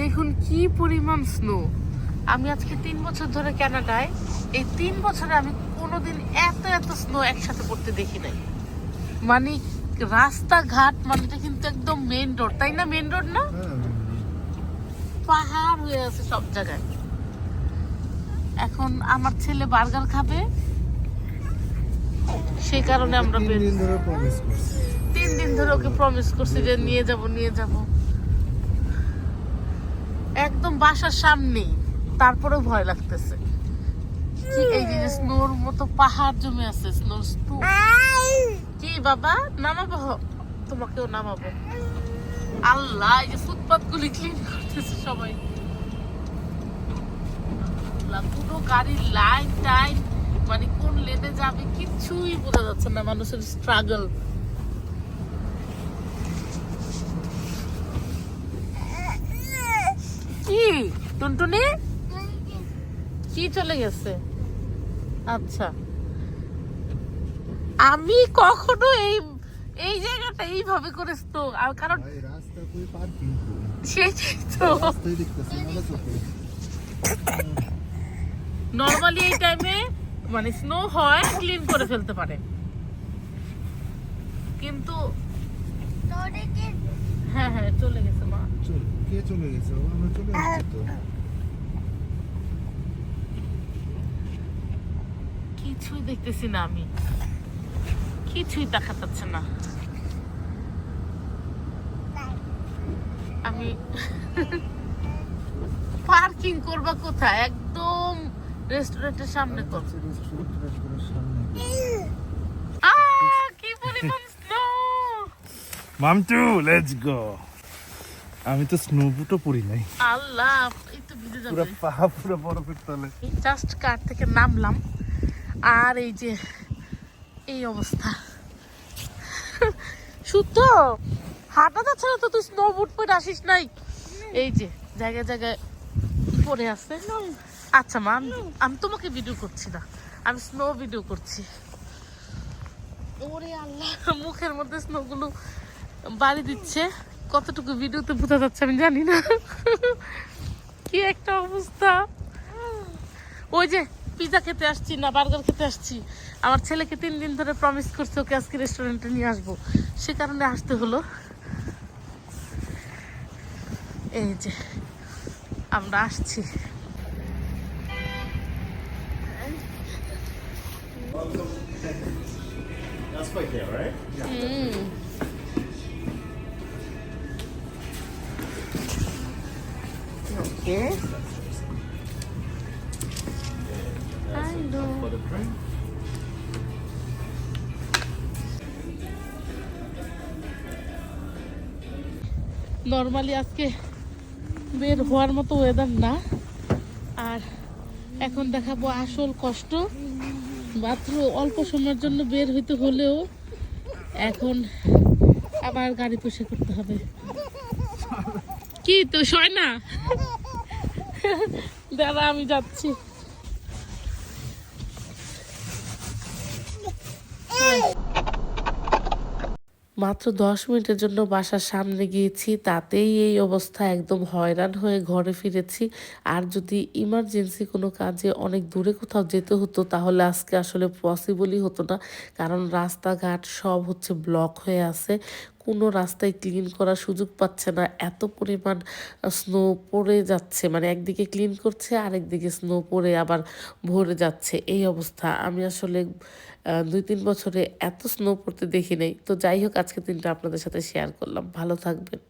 দেখুন কি পরিমাণ স্নো আমি আজকে তিন বছর ধরে কানাডায় এই তিন বছরে আমি কোনোদিন এত এত স্নো একসাথে পড়তে দেখি নাই। মানে রাস্তাঘাট মানে এটা কিন্তু একদম মেন রোড তাই না মেন রোড না? পাহাড় হয়ে আছে সব জায়গায়। এখন আমার ছেলে বার্গার খাবে। সেই কারণে আমরা তিন দিন ধরে ওকে প্রমিস করছি যে নিয়ে যাব নিয়ে যাব। একদম বাসার সামনে। তারপরে ভয় লাগতেছে। এই যে স্নোর মতো পাহাড় জমে আছে, স্নোর কি বাবা? নামাবো তোমাকেও নামাবো। আল্লাহ, এই যে ফুটপাথ গুলি ক্লিন করতেছে সবাই। পুরো গাড়ির লাইন টাইন মানে কোন লেনে যাবে, কিছুই বোঝা যাচ্ছে না মানুষের স্ট্রাগল কি? টুনটুনি? কি চলে গেছে? আচ্ছা। আমি কখনো এই এই জায়গাটা এইভাবে করে তো আর কারণ সেটাই তো। নর্মালি এই টাইমে মানে স্নো হয় ক্লিন করে ফেলতে পারে। কিন্তু হ্যাঁ হ্যাঁ চলে গেছে মা। চল কে চলে গেছে? আমরা চলে আসছি তো। কিছুই দেখতেছি না আমি। কিছুই দেখা যাচ্ছে না। আমি পার্কিং করবা কোথায়? একদম রেস্টুরেন্টের সামনে কর রেস্টুরেন্টের সামনে। আহ কি পরিমাণ মামটু লেটস গো আমি তো স্নো বুটও পরি নাই। আল্লাহ এই তো ভিজে পুরো যাবে পা পুরো বরফের তলে। জাস্ট কার থেকে নামলাম? আর এই যে এই অবস্থা। শুদ্ধ হাঁটা যাচ্ছে না তো তুই স্নো বুট পরে আসিস নাই? এই যে জায়গায় জায়গায় পড়ে আছে। আচ্ছা মা আমি আমি তোমাকে ভিডিও করছি না। আমি স্নো ভিডিও করছি। ওরে আল্লাহ মুখের মধ্যে স্নো গুলো বাড়ি দিচ্ছে কতটুকু ভিডিওতে বোঝা যাচ্ছে আমি জানি না কি একটা অবস্থা ওই যে পিজা খেতে আসছি না বার্গার খেতে আসছি আমার ছেলেকে তিন দিন ধরে প্রমিস করছে ওকে আজকে রেস্টুরেন্টে নিয়ে আসব সে কারণে আসতে হলো এই যে আমরা আসছি That's quite right? Hmm. Okay. The drink. Normally আজকে বের হওয়ার মতো ওয়েদার না। আর এখন দেখাবো আসল কষ্ট। মাত্র অল্প সময়ের জন্য বের হইতে হলেও এখন আবার গাড়ি পুষে করতে হবে। কি তো শয় না দাদা আমি যাচ্ছি। মাত্র দশ মিনিটের জন্য বাসার সামনে গিয়েছি, তাতেই এই অবস্থা একদম হয়রান হয়ে ঘরে ফিরেছি। আর যদি ইমার্জেন্সি কোনো কাজে অনেক দূরে কোথাও যেতে হতো, তাহলে আজকে আসলে পসিবলই হতো না। কারণ রাস্তাঘাট সব হচ্ছে ব্লক হয়ে আছে। কোনো রাস্তায় ক্লিন করার সুযোগ পাচ্ছে না। এত পরিমাণ স্নো পড়ে যাচ্ছে। মানে একদিকে ক্লিন করছে, আরেকদিকে স্নো পড়ে আবার ভরে যাচ্ছে। এই অবস্থা। আমি আসলে দুই তিন বছরে এত স্নো পড়তে দেখি নাই। তো যাই হোক আজকে দিনটা আপনাদের সাথে শেয়ার করলাম। ভালো থাকবেন।